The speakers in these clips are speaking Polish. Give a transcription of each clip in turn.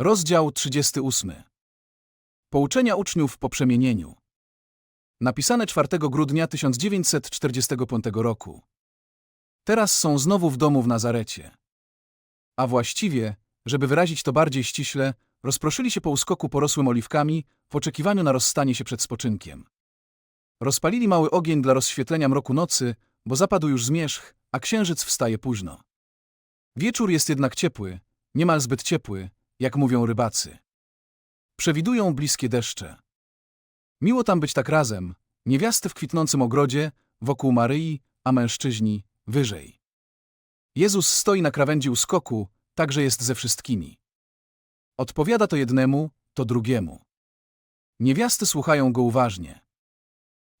Rozdział 38. Pouczenia uczniów po przemienieniu. Napisane 4 grudnia 1945 roku. Teraz są znowu w domu w Nazarecie. A właściwie, żeby wyrazić to bardziej ściśle, rozproszyli się po uskoku porosłym oliwkami w oczekiwaniu na rozstanie się przed spoczynkiem. Rozpalili mały ogień dla rozświetlenia mroku nocy, bo zapadł już zmierzch, a księżyc wstaje późno. Wieczór jest jednak ciepły, niemal zbyt ciepły, jak mówią rybacy. Przewidują bliskie deszcze. Miło tam być tak razem, niewiasty w kwitnącym ogrodzie, wokół Maryi, a mężczyźni wyżej. Jezus stoi na krawędzi uskoku, także jest ze wszystkimi. Odpowiada to jednemu, to drugiemu. Niewiasty słuchają go uważnie.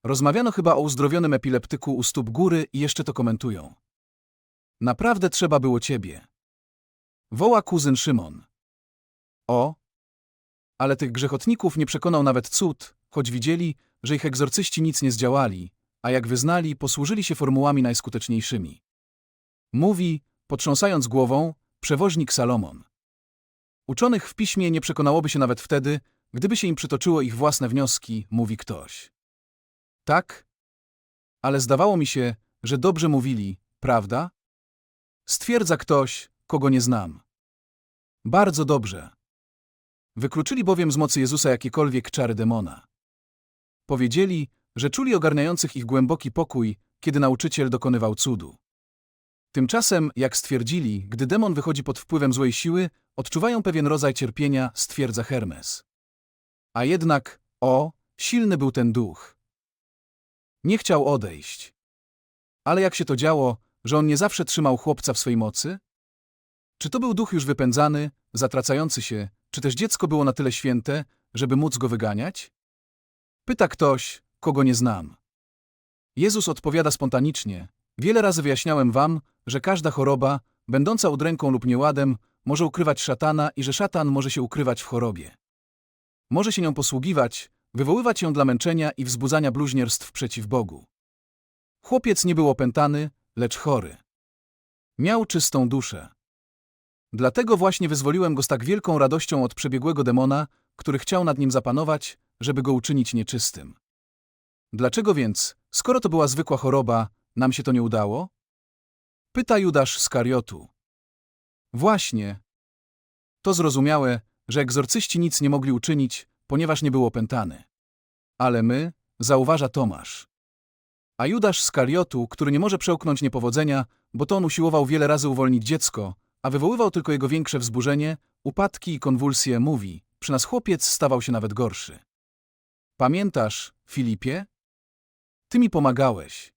Rozmawiano chyba o uzdrowionym epileptyku u stóp góry i jeszcze to komentują. Naprawdę trzeba było ciebie. Woła kuzyn Szymon. O! Ale tych grzechotników nie przekonał nawet cud, choć widzieli, że ich egzorcyści nic nie zdziałali, a jak wyznali, posłużyli się formułami najskuteczniejszymi. Mówi, potrząsając głową, przewoźnik Salomon. Uczonych w piśmie nie przekonałoby się nawet wtedy, gdyby się im przytoczyło ich własne wnioski, mówi ktoś. Tak? Ale zdawało mi się, że dobrze mówili, prawda? Stwierdza ktoś, kogo nie znam. Bardzo dobrze. Wykluczyli bowiem z mocy Jezusa jakiekolwiek czary demona. Powiedzieli, że czuli ogarniających ich głęboki pokój, kiedy nauczyciel dokonywał cudu. Tymczasem, jak stwierdzili, gdy demon wychodzi pod wpływem złej siły, odczuwają pewien rodzaj cierpienia, stwierdza Hermes. A jednak, o, silny był ten duch. Nie chciał odejść. Ale jak się to działo, że on nie zawsze trzymał chłopca w swej mocy? Czy to był duch już wypędzany, zatracający się, czy też dziecko było na tyle święte, żeby móc go wyganiać? Pyta ktoś, kogo nie znam. Jezus odpowiada spontanicznie. Wiele razy wyjaśniałem wam, że każda choroba, będąca udręką lub nieładem, może ukrywać szatana i że szatan może się ukrywać w chorobie. Może się nią posługiwać, wywoływać ją dla męczenia i wzbudzania bluźnierstw przeciw Bogu. Chłopiec nie był opętany, lecz chory. Miał czystą duszę. Dlatego właśnie wyzwoliłem go z tak wielką radością od przebiegłego demona, który chciał nad nim zapanować, żeby go uczynić nieczystym. Dlaczego więc, skoro to była zwykła choroba, nam się to nie udało? Pyta Judasz z Kariotu. Właśnie. To zrozumiałe, że egzorcyści nic nie mogli uczynić, ponieważ nie był opętany. Ale my, zauważa Tomasz. A Judasz z Kariotu, który nie może przełknąć niepowodzenia, bo to on usiłował wiele razy uwolnić dziecko, a wywoływał tylko jego większe wzburzenie, upadki i konwulsje, mówi, przy nas chłopiec stawał się nawet gorszy. Pamiętasz, Filipie? Ty mi pomagałeś.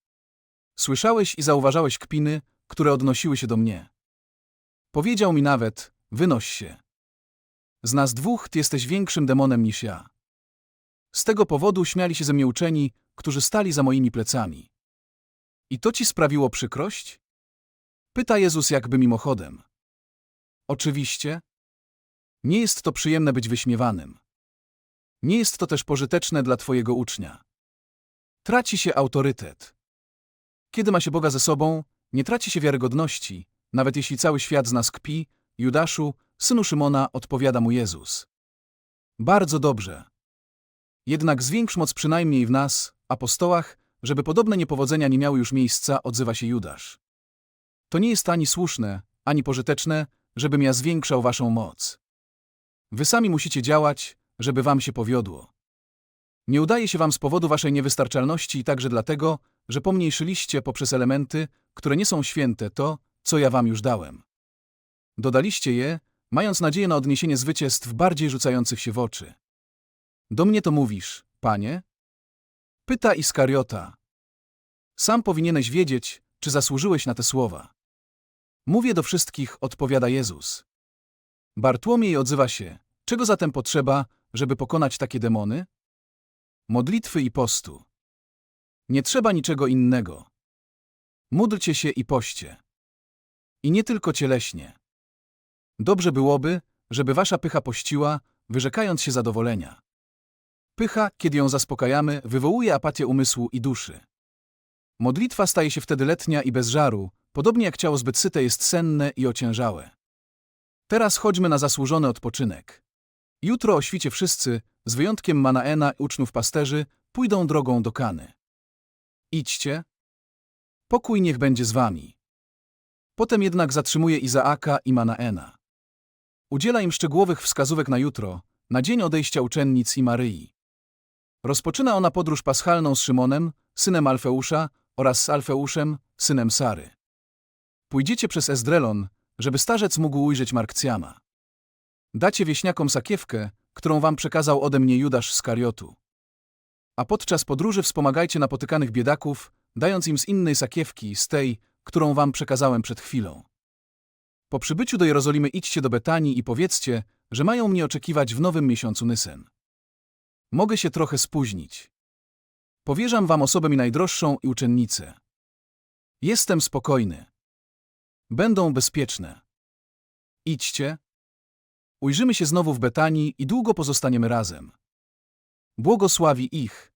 Słyszałeś i zauważałeś kpiny, które odnosiły się do mnie. Powiedział mi nawet, wynoś się. Z nas dwóch ty jesteś większym demonem niż ja. Z tego powodu śmiali się ze mnie uczeni, którzy stali za moimi plecami. I to ci sprawiło przykrość? Pyta Jezus jakby mimochodem. Oczywiście. Nie jest to przyjemne być wyśmiewanym. Nie jest to też pożyteczne dla Twojego ucznia. Traci się autorytet. Kiedy ma się Boga ze sobą, nie traci się wiarygodności, nawet jeśli cały świat z nas kpi, Judaszu, synu Szymona, odpowiada mu Jezus. Bardzo dobrze. Jednak zwiększ moc przynajmniej w nas, apostołach, żeby podobne niepowodzenia nie miały już miejsca, odzywa się Judasz. To nie jest ani słuszne, ani pożyteczne, żebym ja zwiększał waszą moc. Wy sami musicie działać, żeby wam się powiodło. Nie udaje się wam z powodu waszej niewystarczalności i także dlatego, że pomniejszyliście poprzez elementy, które nie są święte, to, co ja wam już dałem. Dodaliście je, mając nadzieję na odniesienie zwycięstw bardziej rzucających się w oczy. Do mnie to mówisz, panie? Pyta Iskariota. Sam powinieneś wiedzieć, czy zasłużyłeś na te słowa. Mówię do wszystkich, odpowiada Jezus. Bartłomiej odzywa się, czego zatem potrzeba, żeby pokonać takie demony? Modlitwy i postu. Nie trzeba niczego innego. Módlcie się i poście. I nie tylko cieleśnie. Dobrze byłoby, żeby wasza pycha pościła, wyrzekając się zadowolenia. Pycha, kiedy ją zaspokajamy, wywołuje apatię umysłu i duszy. Modlitwa staje się wtedy letnia i bez żaru, podobnie jak ciało zbyt syte jest senne i ociężałe. Teraz chodźmy na zasłużony odpoczynek. Jutro o świcie wszyscy, z wyjątkiem Manaena i uczniów pasterzy, pójdą drogą do Kany. Idźcie. Pokój niech będzie z wami. Potem jednak zatrzymuje Izaaka i Manaena. Udziela im szczegółowych wskazówek na jutro, na dzień odejścia uczennic i Maryi. Rozpoczyna ona podróż paschalną z Szymonem, synem Alfeusza, oraz z Alfeuszem, synem Sary. Pójdziecie przez Ezdrelon, żeby starzec mógł ujrzeć Markcjana. Dacie wieśniakom sakiewkę, którą wam przekazał ode mnie Judasz z Kariotu. A podczas podróży wspomagajcie napotykanych biedaków, dając im z innej sakiewki, z tej, którą wam przekazałem przed chwilą. Po przybyciu do Jerozolimy idźcie do Betanii i powiedzcie, że mają mnie oczekiwać w nowym miesiącu Nysen. Mogę się trochę spóźnić. Powierzam wam osobę mi najdroższą i uczennicę. Jestem spokojny. Będą bezpieczne. Idźcie. Ujrzymy się znowu w Betanii i długo pozostaniemy razem. Błogosławi ich.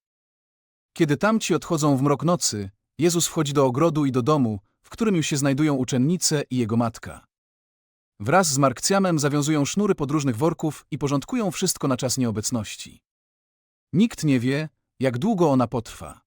Kiedy tamci odchodzą w mrok nocy, Jezus wchodzi do ogrodu i do domu, w którym już się znajdują uczennice i jego matka. Wraz z Markcjamem zawiązują sznury podróżnych worków i porządkują wszystko na czas nieobecności. Nikt nie wie, jak długo ona potrwa.